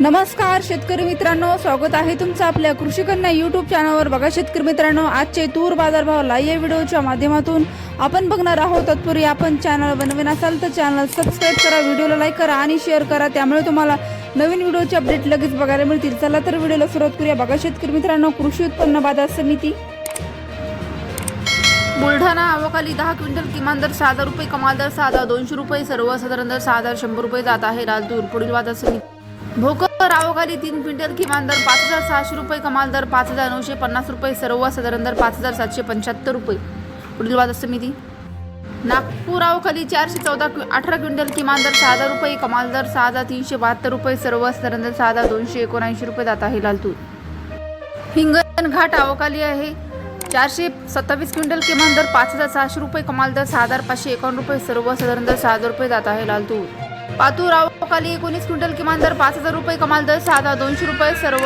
नमस्कार शेतकरी मित्रांनो. स्वागत आहे तुमचं आपल्या कृषी कन्या युट्यूब चॅनलवर बघा शेतकरी मित्रांनो आजचे तूर बाजारभाव लाईव्ह या व्हिडिओच्या माध्यमातून आपण बघणार आहोत. तत्पूर्वी आपण चॅनल बनवीन असाल तर चॅनल सबस्क्राईब करा व्हिडिओला लाईक करा आणि शेअर करा. त्यामुळे तुम्हाला नवीन व्हिडिओचे अपडेट लगेच बघायला मिळतील. चला तर व्हिडिओला सुरुवात करूया. बघा शेतकरी मित्रांनो कृषी उत्पन्न बाजार समिती. बुलढाणा आवकाली दहा क्विंटल किमान दर सहा हजार रुपये कमाल दर सहा हजार दोनशे रुपये सर्वसाधारण दर सहा हजार शंभर रुपये जात आहे. लालतूर पुढील बाजार समिती. भोकर रावखाली तीन क्विंटल किमान दर पाच हजार सहाशे रुपये कमाल दर पाच हजार नऊशे पन्नास रुपये सर्वसाधारण दर पाच हजार सातशे पंच्याहत्तर रुपये. पुढील वाद समिती नागपूर रावखाली चारशे चौदा क्वि अठरा क्विंटल किमान दर सहा हजार रुपये कमाल दर सहा हजार तीनशे बहात्तर रुपये सर्वसाधारण दर सहा हजार दोनशे एकोणऐंशी रुपये जात आहे लालतूर हिंगणघाट आवकाली आहे चारशे सत्तावीस क्विंटल किमान दर पाच हजार सहाशे रुपये कमाल दर सहा हजार पाचशे एकावन्न रुपये सर्वसाधारण दर सहा हजार रुपये जात आहे लालतूर पातूर आवकाली एकोणीस क्विंटल किमान दर पाच हजार रुपये कमाल दर सात हजार दोनशे रुपये सर्व